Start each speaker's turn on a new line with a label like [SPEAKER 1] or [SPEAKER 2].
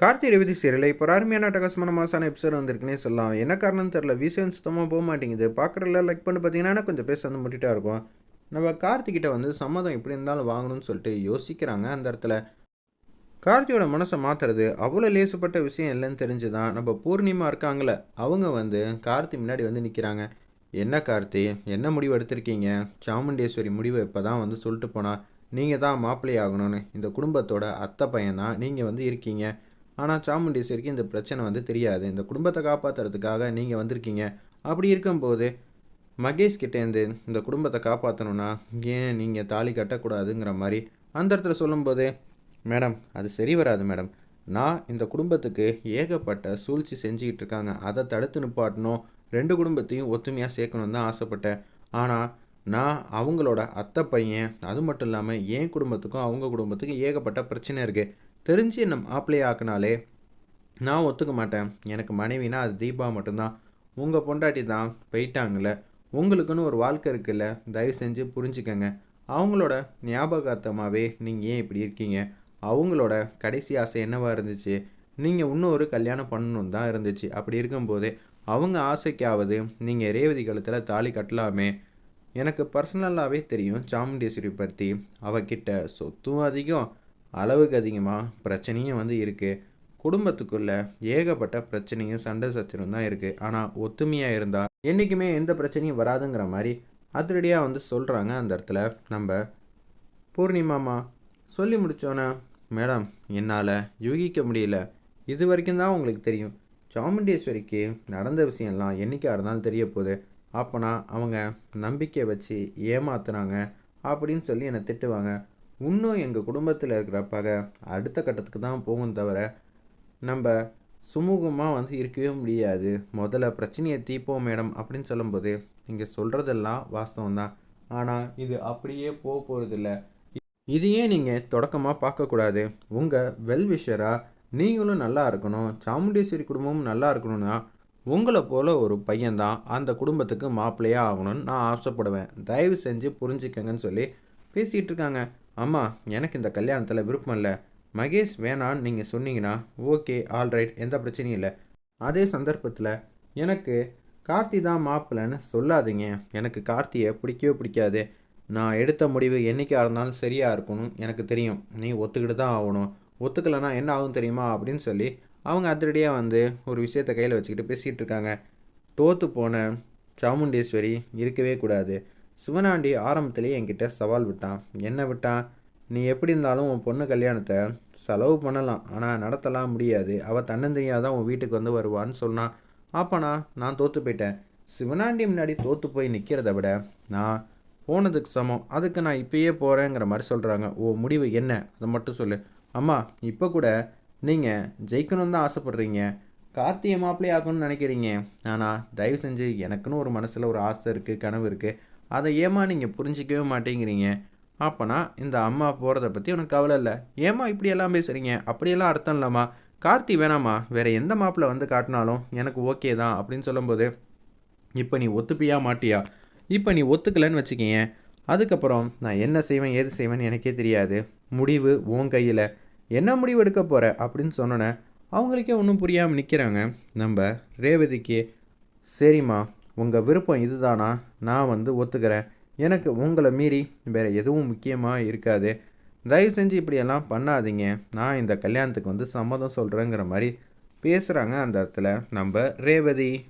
[SPEAKER 1] Karthi ரவிதி serial இப்போ ஒரு அருமையான அட்டகாசமான மாசான எபிசோட் வந்திருக்குன்னே சொல்லலாம். என்ன காரணம்னு தெரில விஷயம் சுத்தமாக போக மாட்டேங்குது. பார்க்குறதுல லைக் பண்ணி பார்த்தீங்கன்னா கொஞ்சம் பேச வந்து முட்டிட்டா இருக்கும். நம்ம கார்த்திகிட்ட வந்து சம்மதம் எப்படி இருந்தாலும் வாங்கணும்னு சொல்லிட்டு யோசிக்கிறாங்க அந்த இடத்துல. கார்த்தியோட மனசை மாற்றுறது அவ்வளோ லேசுப்பட்ட விஷயம் இல்லைன்னு தெரிஞ்சு தான் நம்ம பூர்ணிமா இருக்காங்களே அவங்க வந்து கார்த்தி முன்னாடி வந்து நிற்கிறாங்க என்ன கார்த்தி என்ன முடிவு எடுத்திருக்கீங்க? சாமுண்டேஸ்வரி முடிவு இப்போ தான் வந்து சொல்லிட்டு போனால் நீங்கள் தான் மாப்பிள்ளை ஆகணும்னு இந்த குடும்பத்தோட அத்தை பையன் தான் நீங்கள் வந்து இருக்கீங்க. ஆனால் சாமுண்டீஸ்வரிக்கு இந்த பிரச்சனை வந்து தெரியாது. இந்த குடும்பத்தை காப்பாற்றுறதுக்காக நீங்கள் வந்திருக்கீங்க. அப்படி இருக்கும்போது மகேஷ் கிட்டேருந்து இந்த குடும்பத்தை காப்பாற்றணுன்னா ஏன் நீங்கள் தாலி கட்டக்கூடாதுங்கிற மாதிரி அந்த இடத்துல சொல்லும்போது மேடம் அது சரி வராது மேடம். நான் இந்த குடும்பத்துக்கு ஏகப்பட்ட சூழ்ச்சி செஞ்சுக்கிட்டு இருக்காங்க. அதை தடுத்து நிப்பாட்டணும். ரெண்டு குடும்பத்தையும் ஒத்துமையாக சேர்க்கணும்னு தான் ஆசைப்பட்டேன். ஆனால் நான் அவங்களோட அத்தை பையன் அது மட்டும் இல்லாமல் என் குடும்பத்துக்கும் அவங்க குடும்பத்துக்கும் ஏகப்பட்ட பிரச்சனை இருக்குது தெரிஞ்சு நம்ம மாப்பிள்ளையை ஆக்கினாலே நான் ஒத்துக்க மாட்டேன். எனக்கு மனைவினா அது தீபா மட்டும்தான். உங்கள் பொண்டாட்டி தான் போயிட்டாங்கல்ல. உங்களுக்குன்னு ஒரு வாழ்க்கை இருக்குல்ல. தயவு செஞ்சு புரிஞ்சுக்கங்க. அவங்களோட ஞாபகார்த்தமாகவே நீங்கள் ஏன் இப்படி இருக்கீங்க? அவங்களோட கடைசி ஆசை என்னவாக இருந்துச்சு? நீங்கள் இன்னொரு கல்யாணம் பண்ணணும் தான் இருந்துச்சு. அப்படி இருக்கும்போது அவங்க ஆசைக்காவது நீங்கள் ரேவதி காலத்தில் தாலி கட்டலாமே. எனக்கு பர்சனலாகவே தெரியும். சாமுண்டேஸ்வரி பற்றி அவகிட்ட சொத்தும் அதிகம். அளவுக்கு அதிகமாக பிரச்சனையும் வந்து இருக்குது குடும்பத்துக்குள்ளே ஏகப்பட்ட பிரச்சனையும் சண்டை சச்சரவும் தான் இருக்குது ஆனால் ஒத்துமையாக இருந்தால் என்றைக்குமே எந்த பிரச்சனையும் வராதுங்கிற மாதிரி அதிரடியாக வந்து சொல்கிறாங்க அந்த இடத்துல. நம்ம பூர்ணிமாமா சொல்லி முடித்தோன்னே மேடம் என்னால் யூகிக்க முடியல. இது வரைக்கும் தான் உங்களுக்கு தெரியும். சாமுண்டேஸ்வரிக்கு நடந்த விஷயம்லாம் என்றைக்காக இருந்தாலும் தெரிய போகுது. அப்போனா அவங்க நம்பிக்கை வச்சு ஏமாத்துனாங்க அப்படின்னு சொல்லி என்னை திட்டுவாங்க. இன்னும் எங்கள் குடும்பத்தில் இருக்கிற பகை அடுத்த கட்டத்துக்கு தான் போகும் தவிர நம்ம சுமூகமாக வந்து இருக்கவே முடியாது. முதல்ல பிரச்சனையை தீப்போம் மேடம் அப்படின்னு சொல்லும்போது நீங்கள் சொல்கிறதெல்லாம் வாஸ்தவம் தான். ஆனால் இது அப்படியே போக போகிறதில்ல இதையே நீங்கள் தொடக்கமாக பார்க்கக்கூடாது உங்கள் வெல்விஷராக நீங்களும் நல்லா இருக்கணும். சாமுண்டேஸ்வரி குடும்பமும் நல்லா இருக்கணும்னா உங்களை போல் ஒரு பையன்தான் அந்த குடும்பத்துக்கு மாப்பிள்ளையாக ஆகணும்னு நான் ஆசைப்படுவேன். தயவு செஞ்சு புரிஞ்சுக்கங்கன்னு சொல்லி பேசிகிட்டு இருக்காங்க அம்மா எனக்கு இந்த கல்யாணத்தில் விருப்பம் இல்லை. மகேஷ் வேணான்னு நீங்கள் சொன்னீங்கன்னா ஓகே ஆல்ரைட் எந்த பிரச்சனையும் இல்லை. அதே சந்தர்ப்பத்தில் எனக்கு கார்த்தி தான் மாப்பிள்ளைன்னு சொல்லாதீங்க. எனக்கு கார்த்தியை பிடிக்கவே பிடிக்காது. நான் எடுத்த முடிவு என்றைக்காக இருந்தாலும் சரியாக இருக்கணும் எனக்கு தெரியும். நீ ஒத்துக்கிட்டு தான் ஆகணும். ஒத்துக்கலைன்னா என்ன ஆகும் தெரியுமா அப்படின்னு சொல்லி அவங்க அதிரடியாக வந்து ஒரு விஷயத்தை கையில் வச்சுக்கிட்டு பேசிகிட்டு இருக்காங்க தோற்று போன சாமுண்டேஸ்வரி இருக்கவே கூடாது. சிவனாண்டி ஆரம்பத்திலேயே என்கிட்ட சவால் விட்டான். என்ன விட்டான் நீ எப்படி இருந்தாலும் உன் பொண்ணு கல்யாணத்தை செலவு பண்ணலாம். ஆனால் நடத்தலாம் முடியாது. அவள் தன்னந்தனியாக தான் உன் வீட்டுக்கு வந்து வருவான்னு சொன்னான் ஆப்பாண்ணா நான் தோற்று போயிட்டேன். சிவனாண்டி முன்னாடி தோற்று போய் நிற்கிறத விட நான் போனதுக்கு சமம். அதுக்கு நான் இப்பயே போகிறேங்கிற மாதிரி சொல்கிறாங்க ஓ முடிவு என்ன? அதை மட்டும் சொல்லு. அம்மா இப்போ கூட நீங்கள் ஜெயிக்கணும்னு தான் ஆசைப்பட்றீங்க. கார்த்திகை மாப்பிள்ளை ஆகணும்னு நினைக்கிறீங்க. ஆனால் தயவு செஞ்சு எனக்குன்னு ஒரு மனசில் ஒரு ஆசை இருக்குது கனவு இருக்குது அதை ஏமா நீங்கள் புரிஞ்சிக்கவே மாட்டேங்கிறீங்க? அப்போனா இந்த அம்மா போகிறத பற்றி உனக்கு கவலை இல்லை. ஏமா இப்படியெல்லாம் பேசுகிறீங்க அப்படியெல்லாம் அர்த்தம் இல்லைம்மா. கார்த்தி வேணாம்மா. வேறு எந்த மாப்பிள்ளை வந்து காட்டினாலும் எனக்கு ஓகே தான் அப்படின்னு சொல்லும்போது இப்போ நீ ஒத்துப்பியா மாட்டியா? இப்போ நீ ஒத்துக்கலைன்னு வச்சுக்கிங்க அதுக்கப்புறம் நான் என்ன செய்வேன் ஏது செய்வேன்னு எனக்கே தெரியாது. முடிவு உன் கையில். என்ன முடிவு எடுக்க போகிற அப்படின்னு சொன்னோன்னே அவங்களுக்கே ஒன்றும் புரியாமல் நிற்கிறாங்க நம்ம ரேவதிக்கு சரிம்மா உங்கள் விருப்பம் இதுதானா? நான் வந்து ஒத்துக்கிறேன். எனக்கு உங்களை மீறி வேறு எதுவும் முக்கியமாக இருக்காது. தயவு செஞ்சு இப்படியெல்லாம் பண்ணாதீங்க. நான் இந்த கல்யாணத்துக்கு வந்து சம்மதம் சொல்கிறேங்கிற மாதிரி பேசுகிறாங்க அந்த இடத்துல நம்ம ரேவதி.